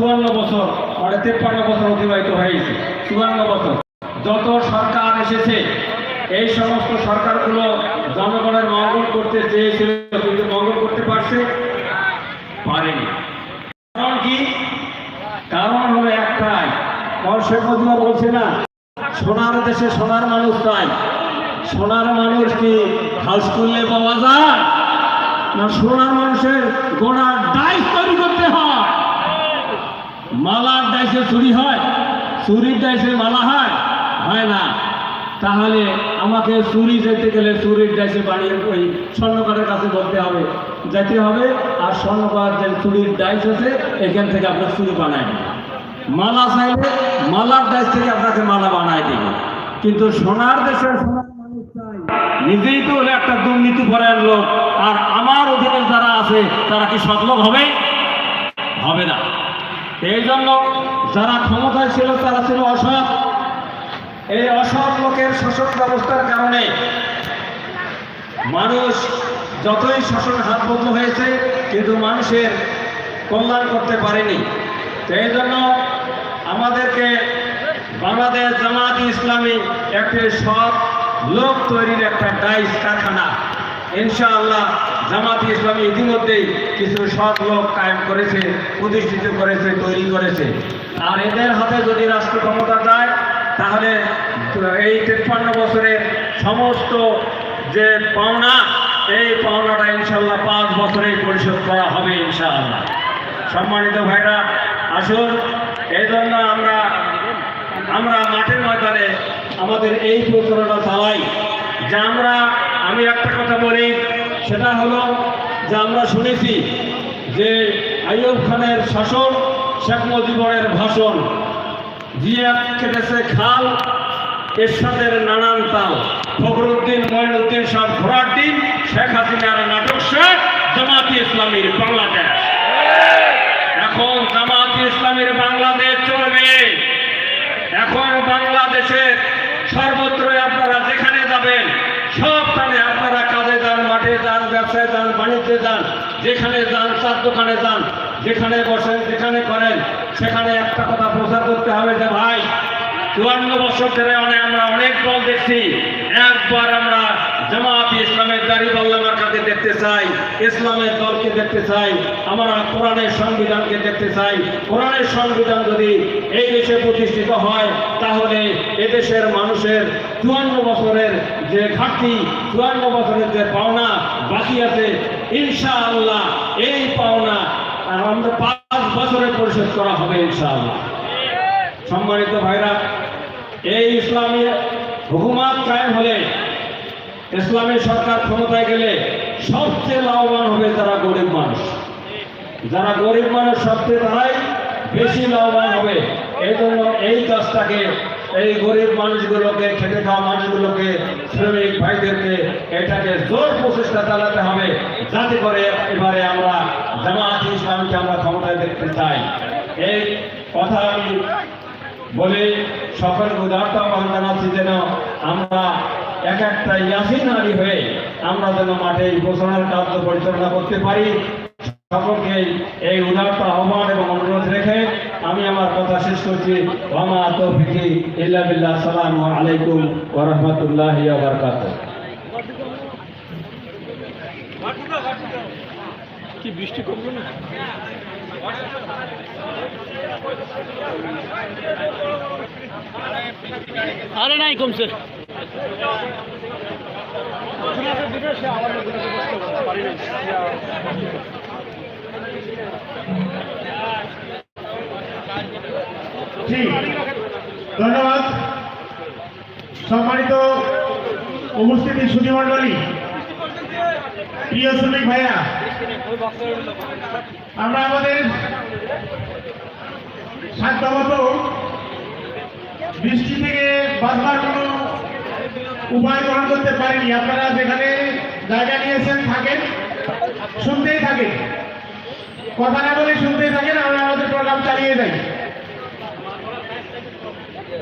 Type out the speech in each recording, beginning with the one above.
চুয়ান্ন বছর মানে তেপ্পান্ন বছর অতিবাহিত হয়েছে। চুয়ান্ন বছর। যত সরকার এসেছে, এই সমস্ত সরকারগুলো জনগণের মঙ্গল করতে চেয়েছিল, কিন্তু মঙ্গল করতে পারছে, পারেনি। কারণ কি? কারণ হলো একটাই। শেখ মুজিবুর বলছে না, সোনার দেশে সোনার মানুষ চাই। সোনার মানুষ কি হাউস করলে পাওয়া যায়? না, সোনার মানুষের গোড়ার হয় মালার ডাইসে চুরি হয়, চুরির ডাইসে মালা হয় হয় না। তাহলে আমাকে চুরি যেতে গেলে চুরির ডাইসে বানিয়ে ওই স্বর্ণকারের কাছে বলতে হবে। যেতে হবে, আর স্বর্ণকার যে চুরির ডাইস আছে, এখান থেকে আপনার চুরি বানায় দেবে। মালা চাইলে মালার ডাইস থেকে আপনাকে মালা বানায় দেবে। কিন্তু সোনার চাই। নিজেই তো হলো একটা দুর্নীতি পরায়ণ লোক। আর আমার অধীনে যারা আছে, তারা কি সৎলোক হবে? হবে না। এই জন্য যারা ক্ষমতায় ছিল, তারা ছিল অসৎ। এই অসৎ লোকের শাসন ব্যবস্থার কারণে মানুষ যতই শাসন হাত বন্ধ হয়েছে, কিন্তু মানুষের কল্যাণ করতে পারেনি। এই জন্য আমাদেরকে বাংলাদেশ জামাত ইসলামী একটি সৎ লোক তৈরির একটা ডাইস কারখানা। ইনশাআল্লাহ জামাত ইসলামী ইতিমধ্যেই কিছু সৎ লোক কায়েম করেছে, প্রতিষ্ঠিত করেছে, তৈরি করেছে। আর এদের হাতে যদি রাষ্ট্র ক্ষমতা যায়, তাহলে এই তেপ্পান্ন বছরের সমস্ত যে পাওনা, এই পাওনাটা ইনশাল্লাহ পাঁচ বছরেই পরিশোধ করা হবে ইনশাআল্লাহ। সম্মানিত ভাইরা, আসুন, এই জন্য আমরা আমরা মাঠের ময়দানে আমাদের এই প্রচারণা চালাই। যে আমরা, আমি একটা কথা বলি সেটা হলো যে আমরা শুনেছি যে আইয়ুব খানের শাসন শেখ মুজিবুরের ভাষণ। জিয়া কেটেছে খাল, এরশাদের নানান তাল। ফখরুদ্দিন মঈনুদ্দিন সব ঘোরার দিন শেখ হাসিনার নাটক শেখ জামাতি ইসলামীর বাংলাদেশ। এখন জামাতি ইসলামীর বাংলাদেশ চলবে। এখন বাংলাদেশের সর্বত্রই আপনারা যেখানে যাবেন সবখানে আপনারা কাজে যান মাঠে যান ব্যবসায় যান, বাণিজ্যে যান, যেখানে যান, চার দোকানে যান, যেখানে বসেন, যেখানে করেন, সেখানে একটা কথা প্রচার করতে হবে যে, ভাই চুয়ান্ন বছর ধরে আমরা অনেক দল দেখছি। একবার আমরা জামাত ইসলামের দাঁড়িপাল্লামার কাছে দেখতে চাই, ইসলামের দলকে দেখতে চাই, আমরা কোরআনের সংবিধানকে দেখতে চাই। কোরআনের সংবিধান যদি এই দেশে প্রতিষ্ঠিত হয়, তাহলে এদেশের মানুষের চুয়ান্ন বছরের যে ঘাটতি, চুয়ান্ন বছরের যে পাওনা বাকি আছে, ইনশাআল্লাহ এই পাওনা আমরা পাঁচ বছরে পরিশোধ করা হবে ইনশাআল্লাহ। সম্মানিত ভাইরা, এই ইসলামী হুকুমাত কায়েম হলে ইসলামী সরকার ক্ষমতায় গেলে সবচেয়ে লাভবান হবে তারা গরিব মানুষ। যারা গরিব মানুষ সবচেয়ে তারাই বেশি লাভবান হবে। এই জন্য এই কাজটাকে এই গরিব মানুষগুলোকে, খেটে খাওয়া মানুষগুলোকে, শ্রমিক ভাইদেরকে এটাকে জোর প্রচেষ্টা চালাতে হবে যাতে করে এবারে আমরা জামাত ইসলামকে আমরা ক্ষমতায় দেখতে চাই। এই কথা আমি বলে সকল উদারতা আহ্বান জানাচ্ছি যেন আমরা এক একটা ইয়াসিন আলী হয়ে আমরা যেন মাঠে ঘোষণার কার্য পরিচালনা করতে পারি। সকলকে এই উদারতা আহ্বান এবং অনুরোধ রেখে আমি আমার কথা শেষ করছি। ওমা তৌফিকি ইল্লা বিল্লাহ। আসসালামু আলাইকুম ওয়া রাহমাতুল্লাহি কি বৃষ্টি কমলো না? আরে ঠিক ধন্যবাদ। সম্মানিত উপস্থিতি সুধীমণ্ডলী প্রিয় শ্রমিক ভাইয়া। আমরা আমাদের সাধ্যমতো বৃষ্টি থেকে বাঁচবার কোনো উপায় গ্রহণ করতে পারিনি। আপনারা যেখানে জায়গা নিয়েছেন, থাকেন, শুনতেই থাকেন। কথা না বলে শুনতেই থাকেন, আমরা আমাদের প্রোগ্রাম চালিয়ে যাই।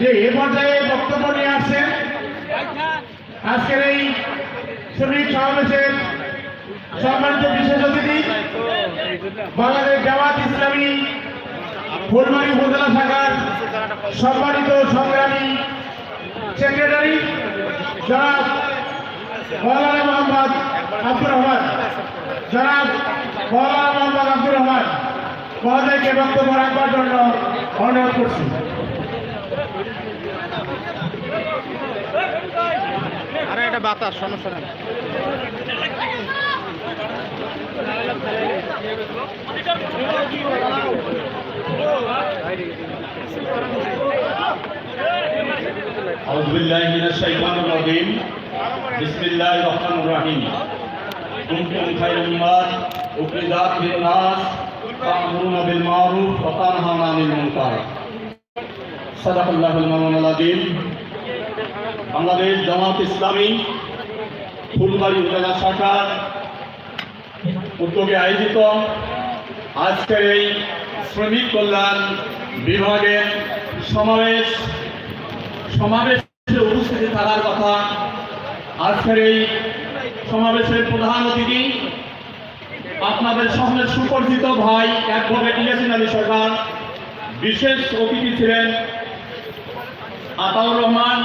যে এ পর্যায়ে বক্তব্য নিয়ে আসছেন আজকের এই শ্রমিক সমাবেশের সম্মানিত বিশেষ অতিথি। বাংলাদেশ জামাত ইসলামী ফুলবাড়ি উপজেলা শাখার সম্মানিত সংগ্রামী সেক্রেটারি জনাব মৌলানা মোহাম্মদ আব্দুর রহমান। জনাব মৌলানা মোহাম্মদ আব্দুর রহমান, মহোদয়কে বক্তব্য রাখবার জন্য অনুরোধ করছি। আরে, এটা বাতাস, সমস্যা নেই। أعوذ بالله من الشيطان الرجيم بسم الله الرحمن الرحيم كنتم خير أمة أخرجت للناس تأمرون بالمعروف وتنهون عن المنكر صدق الله المولى العظيم বাংলাদেশ জামাত ইসলামী ফুলবাড়ি উপজেলা শাখার উদ্যোগে আয়োজিত আজকের এই শ্রমিক কল্যাণ বিভাগের সমাবেশ, সমাবেশে উপস্থিতি থাকার কথা আজকের এই সমাবেশের প্রধান অতিথি আপনাদের সামনে সুপরিচিত ভাই অ্যাডভোকেট ইয়াসিন আলী সরকার, বিশেষ অতিথি ছিলেন আতাউর রহমান,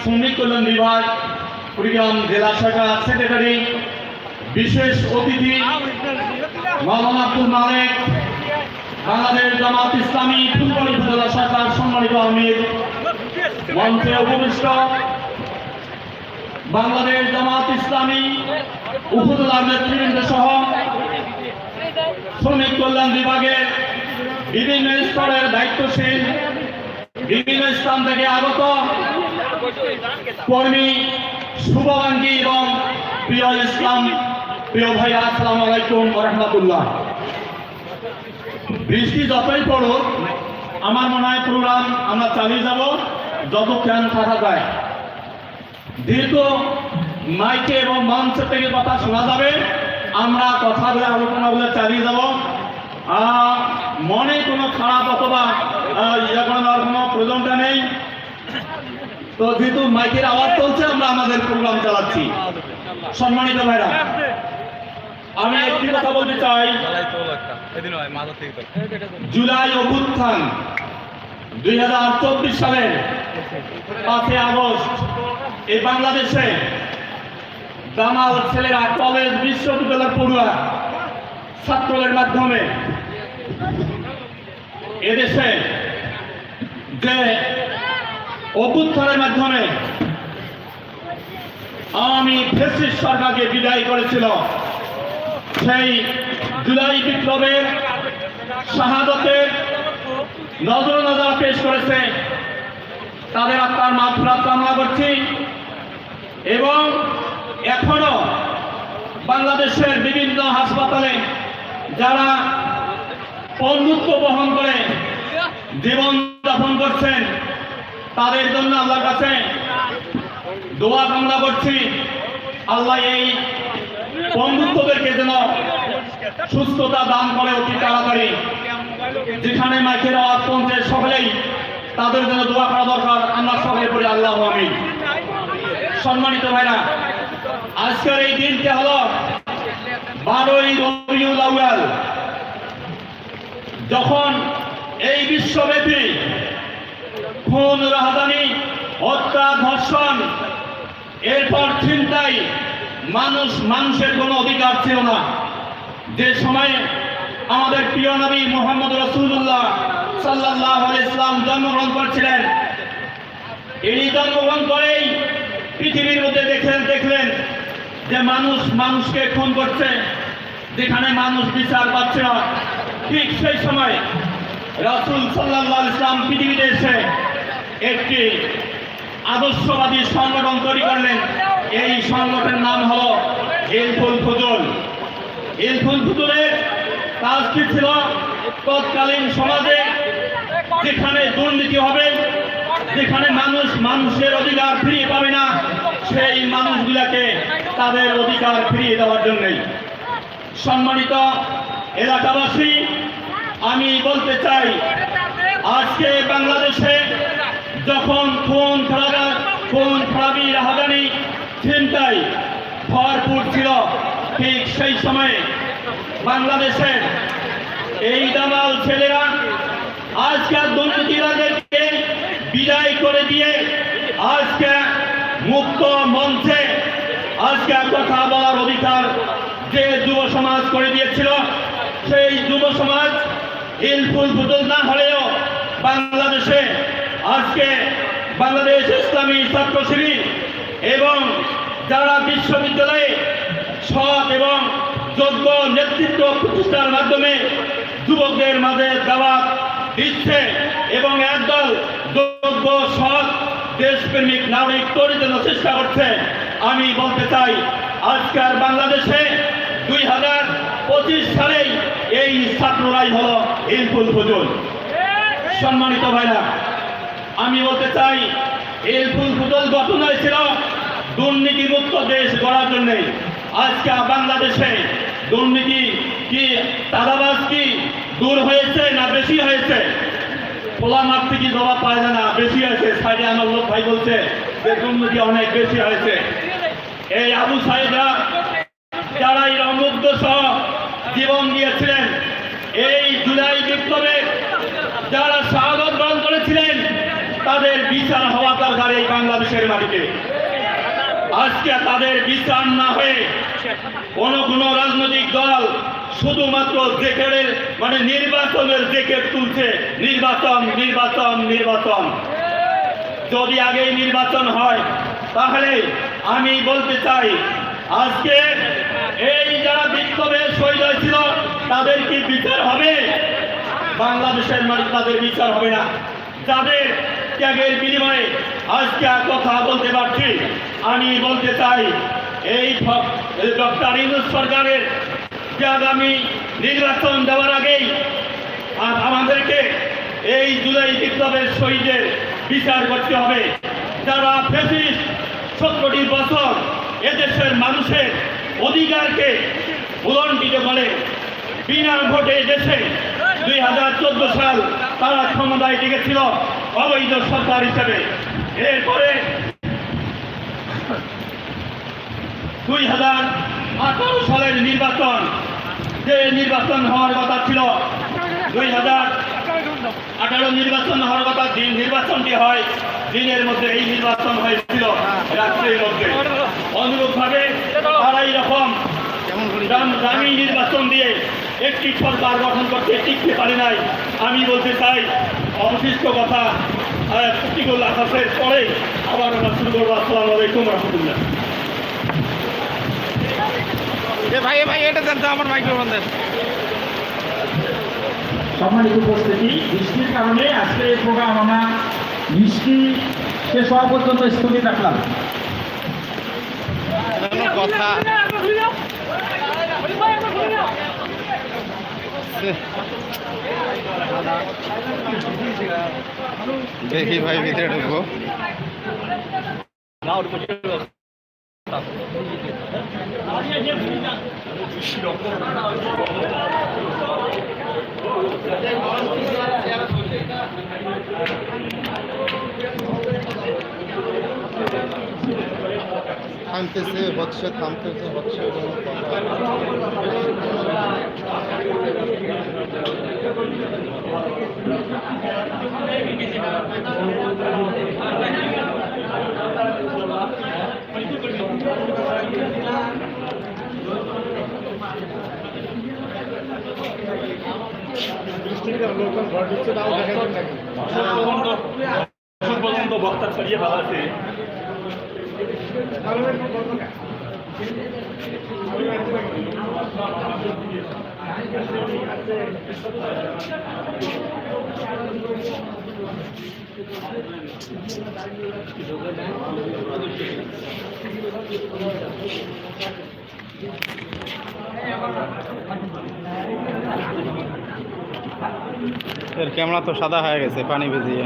শ্রমিক কল্যাণ বিভাগ, কুড়িগ্রাম জেলা শাখা সেক্রেটারি বিশেষ অতিথি মাওলানা আব্দুল মালেক, বাংলাদেশ জামাত ইসলামী ফুটবল উপজেলা শাখার সম্মানিত আমির, মঞ্চে উপবিষ্ট বাংলাদেশ জামাত ইসলামী উপজেলার নেতৃবৃন্দ সহ শ্রমিক কল্যাণ বিভাগের বিভিন্ন স্তরের দায়িত্বশীল, বিভিন্ন স্থান থেকে আগত কর্মী, শুভাকাঙ্ক্ষী এবং প্রিয় ইসলাম প্রিয় ভাই, আসসালামু আলাইকুম রহমতুল্লাহ। বৃষ্টি যতই পড়ুক, আমার মনে হয় প্রোগ্রাম আমরা চালিয়ে যাব যতক্ষণ থাকা যায়। দীর্ঘ মাইকে এবং মঞ্চ থেকে কথা শোনা যাবে, আমরা কথা বলে, আলোচনা বলে চালিয়ে যাব। মনে কোনো খারাপ অথবা ইয়ে করার কোনো প্রয়োজনটা নেই। তো যেহেতু মাইকের আওয়াজ চলছে, আমরা আমাদের প্রোগ্রাম চালাচ্ছি। সম্মানিত ভাইরা আমি একটি কথা বলতে চাই। জুলাই অভ্যুত্থান দুই হাজার চব্বিশ সালের পাঁচই আগস্ট এই বাংলাদেশে দামাল ছেলেরা কলেজ বিশ্ববিদ্যালয় পড়ুয়া ছাত্রদের মাধ্যমে এদেশে যে অভ্যুত্থানের মাধ্যমে আওয়ামী ফেসিস্ট সরকারকে বিদায় করেছিল সেই জুলাই বিপ্লবের শাহাদতের নজর নজর পেশ করেছে তাদের আত্মার মাফরাত কামনা করছি। এবং এখনও বাংলাদেশের বিভিন্ন হাসপাতালে যারা বন্ধুত্ব বহন করে জীবন যাপন করছেন, তাদের জন্য আল্লাহর কাছে দোয়া কামনা করছি। আল্লাহ এই বন্ধুত্বদেরকে যেন সুস্থতা দান করে অতি তাড়াতাড়ি। যেখানে মাইকের আওয়াজ পৌঁছে সকলেই তাদের জন্য দোয়া করা দরকার। আমরা সকলে করি আল্লাহ আমিন। সম্মানিত ভাইরা, আজকের এই দিনটা হলো বারোই রবিউল আউয়াল। যখন এই বিশ্বব্যাপী খুন, রাহাদানি, হত্যা, ধর্ষণ, এরপর চিন্তাই মানুষ মানুষের কোনো অধিকার ছিল না। যে সময়ে আমাদের প্রিয় নবী মোহাম্মদ রসুল্লাহ সাল্লাহ ইসলাম জন্মগ্রহণ করেছিলেন এই জন্মগ্রহণ করেই পৃথিবীর মধ্যে দেখলেন দেখলেন যে মানুষ মানুষকে খুন করছে, যেখানে মানুষ বিচার পাচ্ছে না। ঠিক সেই সময় রাসুল সাল্লাহ ইসলাম পৃথিবীতে এসে একটি আদর্শবাদী সংগঠন তৈরি করলেন। এই সংগঠনের নাম হলো এলফুল ফুজুল এলফুল ফুজুলের কাজ কি ছিল তৎকালীন সমাজে যেখানে দুর্নীতি হবে যেখানে মানুষ মানুষের অধিকার ফিরিয়ে পাবে না সেই মানুষগুলাকে তাদের অধিকার ফিরিয়ে দেওয়ার জন্যই সম্মানিত এলাকাবাসী আমি বলতে চাই আজকে বাংলাদেশে যখন খুন খারাপ খুন খারাপি রাহাদানি চিন্তায় ভরপুর ছিল ঠিক সেই সময়ে বাংলাদেশের। এই দামাল ছেলেরা আজকে দুর্নীতিরাদেরকে বিদায় করে দিয়ে আজকে মুক্ত মঞ্চে আজকে কথা বলার অধিকার যে যুব সমাজ করে দিয়েছিল, সেই যুব সমাজ ইলফুল ফুতুল না হলেও বাংলাদেশে আজকে বাংলাদেশ ইসলামী ছাত্র এবং যারা বিশ্ববিদ্যালয়ে সৎ এবং যোগ্য নেতৃত্ব প্রতিষ্ঠার মাধ্যমে যুবকদের মাঝে দাওয়াত দিচ্ছে এবং একদল যোগ্য, সৎ, দেশপ্রেমিক নাগরিক তৈরির জন্য চেষ্টা করছে, আমি বলতে চাই আজকাল বাংলাদেশে দুই হাজার পঁচিশ সালেই এই ছাত্ররাই হল ইলফুল ফুজুল। সম্মানিত ভাইরা, আমি বলতে চাই ইলফুল ফুজুল গঠন হয়েছিল দুর্নীতিমুক্ত দেশ গড়ার জন্য আজকে বাংলাদেশে দুর্নীতি কি দাদাবাজ কি দূর হয়েছে না বেশি হয়েছে? খোলা মাঠ থেকে জবাব পায় না, বেশি হয়েছে। সাইডে আমার লোক ভাই বলছে যে দুর্নীতি অনেক বেশি হয়েছে। এই আবু সাহেবরা যারা এই অমুগ্ধ সহ জীবন দিয়েছিলেন, এই জুলাই বিপ্লবে যারা শাহাদত গ্রহণ করেছিলেন, তাদের বিচার হওয়া দরকার এই বাংলাদেশের মাটিতে। আজকে তাদের বিচার না হয়ে কোন কোন রাজনৈতিক দল শুধুমাত্র জেকেরের মানে নির্বাচনের জেকেট তুলছে। নির্বাচন নির্বাচন নির্বাচন। যদি আগেই নির্বাচন হয়, তাহলে আমি বলতে চাই, আজকে এই যারা বিক্ষোভে শহীদ হয়েছিল, তাদের কি বিচার হবে? বাংলাদেশের মাটি তাদের বিচার হবে না। যাদের ত্যাগের বিনিময়ে আজকে আর কথা বলতে পারছি। আমি বলতে চাই, এই ডক্টর ইউনুস সরকারের যে আগামী নির্বাচন দেওয়ার আগেই আমাদেরকে এই জুলাই বিপ্লবের শহীদের বিচার করতে হবে। যারা ফেসিস্ট সত্তরটি বছর এদেশের মানুষের অধিকারকে উলণ্ঠিত করে, বিনা ভোটে দেশে দুই হাজার চোদ্দ সাল তারা ক্ষমতায় টিকেছিল অবৈধ সরকার হিসেবে। এরপরে দুই হাজার আঠারো সালের নির্বাচন, যে নির্বাচন হওয়ার কথা ছিল, দুই হাজার আঠারো নির্বাচন হওয়ার কথা, দিন নির্বাচনটি হয়, দিনের মধ্যে এই নির্বাচন হয়েছিল রাত্রের মধ্যে। অনুরূপভাবে তারা করি দাম- নির্বাচন দিয়ে একটি সরকার গঠন করতে টিকতে পারে নাই। আমি বলতে চাই অবশিষ্ট কথা ছুটিগুল আকাশের পরে আবার আমরা শুরু করব। আসসালামু আলাইকুম রহমতুল্লাহ। ভাই এ ভাই এটা দেন তো আমার মাইক্রোফোন দেন। সম্মানিত উপস্থিতি বৃষ্টির কারণে আজকে এই প্রোগ্রাম আমরা বৃষ্টি শেষ হওয়া পর্যন্ত স্থগিত রাখলাম। কথা দেখি ভাই ভিতরে ঢুকবো থামতেছে হচ্ছে থামতেছে হচ্ছে কোনো কথা এখন পর্যন্ত বক্তা ছড়িয়ে ভালো আছে এর ক্যামেরা তো সাদা হয়ে গেছে পানি ভিজিয়ে।